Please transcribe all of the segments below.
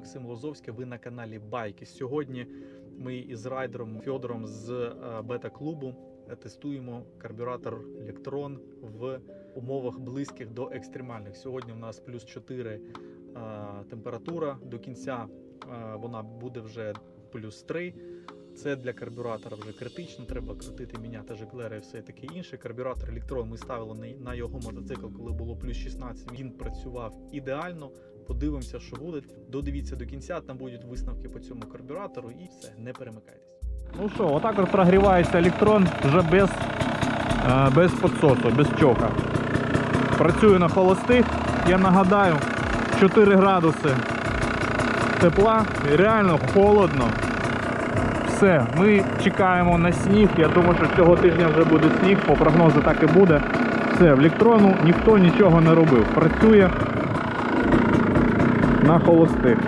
Максим Лозовський. Ви на каналі Байки. Сьогодні ми із райдером Фьодором з е, бета-клубу тестуємо карбюратор Електрон в умовах близьких до екстремальних. Сьогодні у нас плюс 4 е, температура. До кінця е, вона буде вже плюс 3. Це для карбюратора вже критично. Треба крутити, міняти жиклери і все таке інше. Карбюратор Electron ми ставили на, його мотоцикл, коли було плюс 16. Він працював ідеально. Подивимося, що буде. Додивіться до кінця, там будуть висновки по цьому карбюратору і все, не перемикайтесь. Ну що, отак от прогрівається електрон вже без, е, без підсосу, без чока. Працюю на холостих, я нагадаю, 4 градуси тепла реально холодно. Все, ми чекаємо на сніг. Я думаю, що цього тижня вже буде сніг, по прогнозу так і буде. Все, в електрону ніхто нічого не робив. Працює на холостих.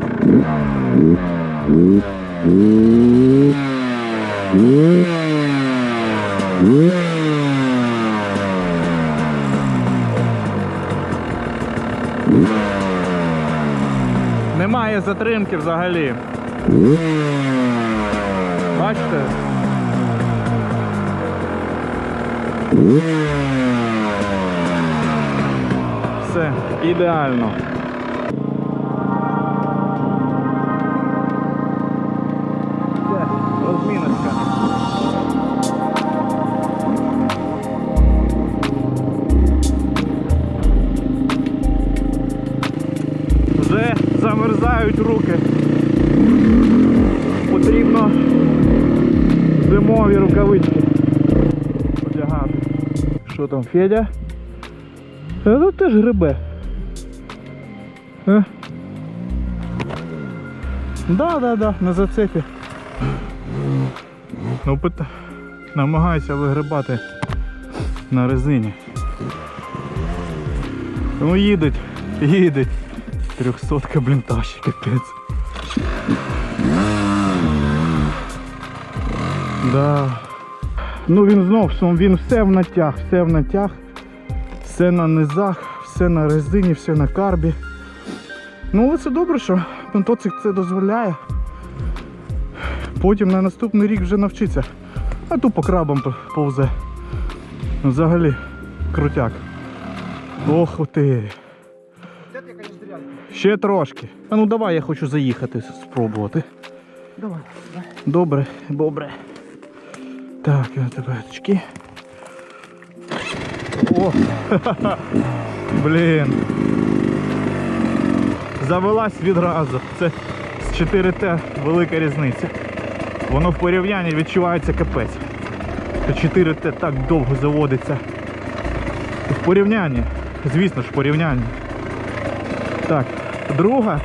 Немає затримки взагалі. Бачите? Все, ідеально. Все, замерзають руки. Потрібно зимові рукавички одягати. Що там, Федя? Е, ну теж грибе. Е? Да, да, да, на зацепі. Ну, пита... намагається вигрибати на резині. Ну їдуть, їдуть. Трьохсотка, блін, тащить, капець. Да. Ну він знов, він все в натяг, все в натяг, все на низах, все на резині, все на карбі. Ну але це добре, що мотоцикл це дозволяє. Потім на наступний рік вже навчиться. А то по крабам повзе. Взагалі крутяк. Ох ти. Ще трошки. А ну давай я хочу заїхати, спробувати. Давай, Добре, добре. Так, тебе очки. О! Блін. Завелась відразу. Це з 4Т велика різниця. Воно в порівнянні відчувається капець. 4Т так довго заводиться. В порівнянні. Звісно ж, в порівнянні. Так, друга.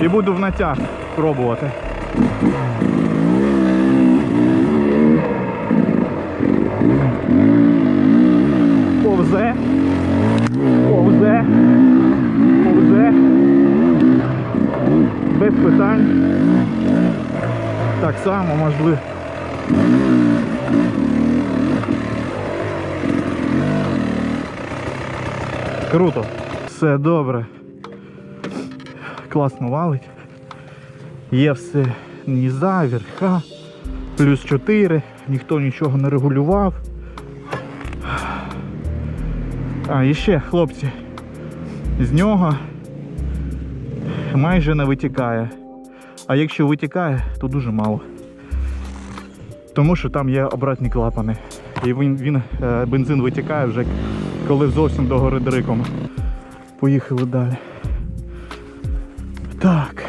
І буду в натяг пробувати. Повзе. Повзе. Повзе. Без питань. Так само можливо. Круто. Все добре. Класно валить. Є все ніза, верха, плюс 4, ніхто нічого не регулював. А, і ще, хлопці, з нього майже не витікає. А якщо витікає, то дуже мало. Тому що там є обратні клапани. І він, він е, бензин витікає вже коли зовсім до гори дриком. Поїхали далі. Так.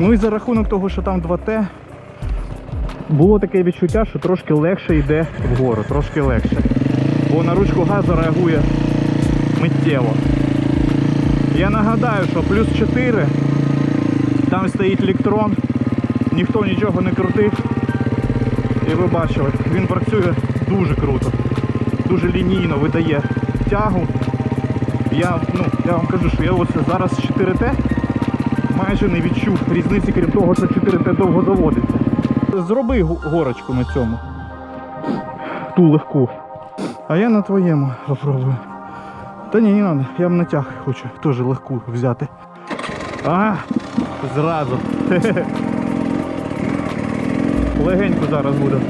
Ну і за рахунок того, що там 2Т, було таке відчуття, що трошки легше йде вгору, трошки легше. Бо на ручку газу реагує миттєво. Я нагадаю, що плюс 4, там стоїть електрон, ніхто нічого не крутив. І ви бачили, він працює дуже круто, дуже лінійно видає тягу. Я, ну, я вам кажу, що я ось зараз 4Т майже не відчув різниці, крім того, що 4Т довго заводиться. Зроби горочку на цьому. Ту легку. А я на твоєму попробую. Та ні, не треба, я б натяг хочу, теж легку взяти. А, зразу. Легенько зараз буду.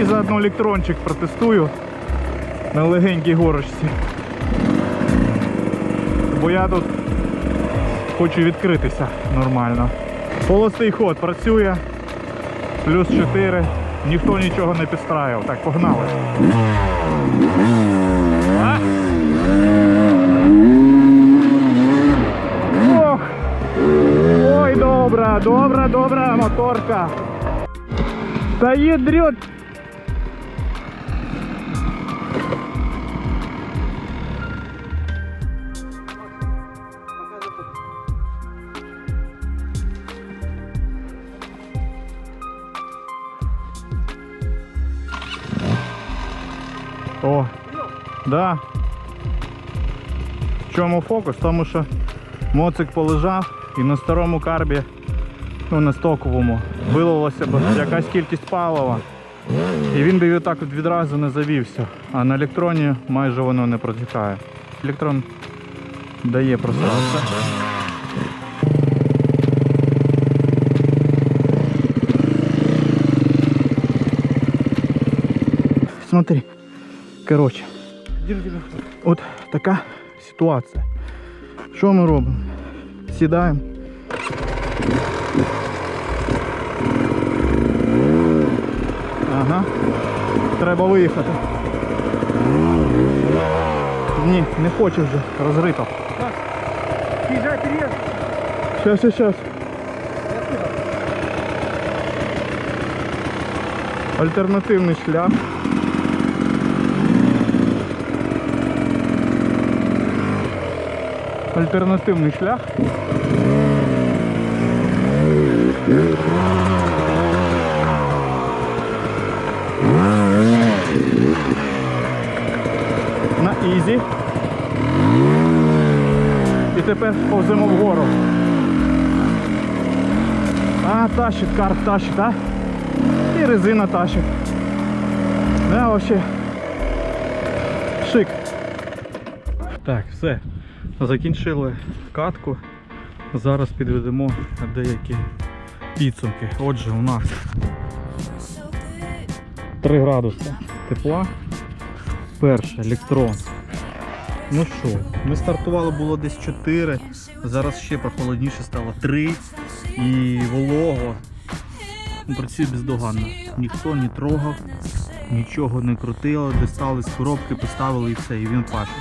І заодно електрончик протестую на легенькій горочці. Бо я тут хочу відкритися нормально. Холостий ход працює. Плюс 4. Ніхто нічого не підстраював. Так, погнали. Ох! Ой, добра, добра, добра моторка. Та ядрет. О, да. В чому фокус? Тому що моцик полежав і на старому карбі, ну на стоковому, вилилося б якась кількість палива. І він би так от відразу не завівся. А на електроні майже воно не протікає. Електрон дає просратися. Смотри. Коротше. От така ситуація. Що ми робимо? Сідаємо. Ага. Треба виїхати. Ні, не хоче вже, розрито. Съезжай, переезд. Щас, щас, щас. Альтернативний шлях. Альтернативний шлях. На ізі. І тепер повземо вгору. А, тащит, карт тащит, а? І резина тащит. Да, вообще. Шик. Так, все. Закінчили катку. Зараз підведемо деякі підсумки. Отже, у нас 3 градуси тепла. Перше, електрон. Ну що, ми стартували було десь 4, зараз ще прохолодніше стало 3 і волого. Працює бездоганно. Ніхто не трогав, нічого не крутило, дістали з коробки, поставили і все, і він паше.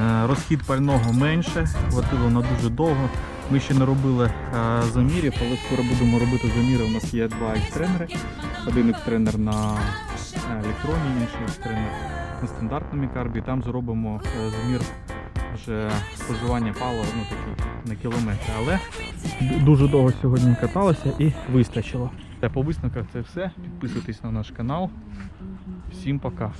Е, Розхід пального менше, хватило на дуже довго. Ми ще не робили е, замірів, але скоро будемо робити заміри. У нас є два екстренери. Один екстренер на е, електроні, інший екстренер на стандартному карбі. Там зробимо замір вже споживання палива ну, на кілометр. Але дуже довго сьогодні каталося і вистачило. Та по висновках це все. Підписуйтесь на наш канал. Всім пока.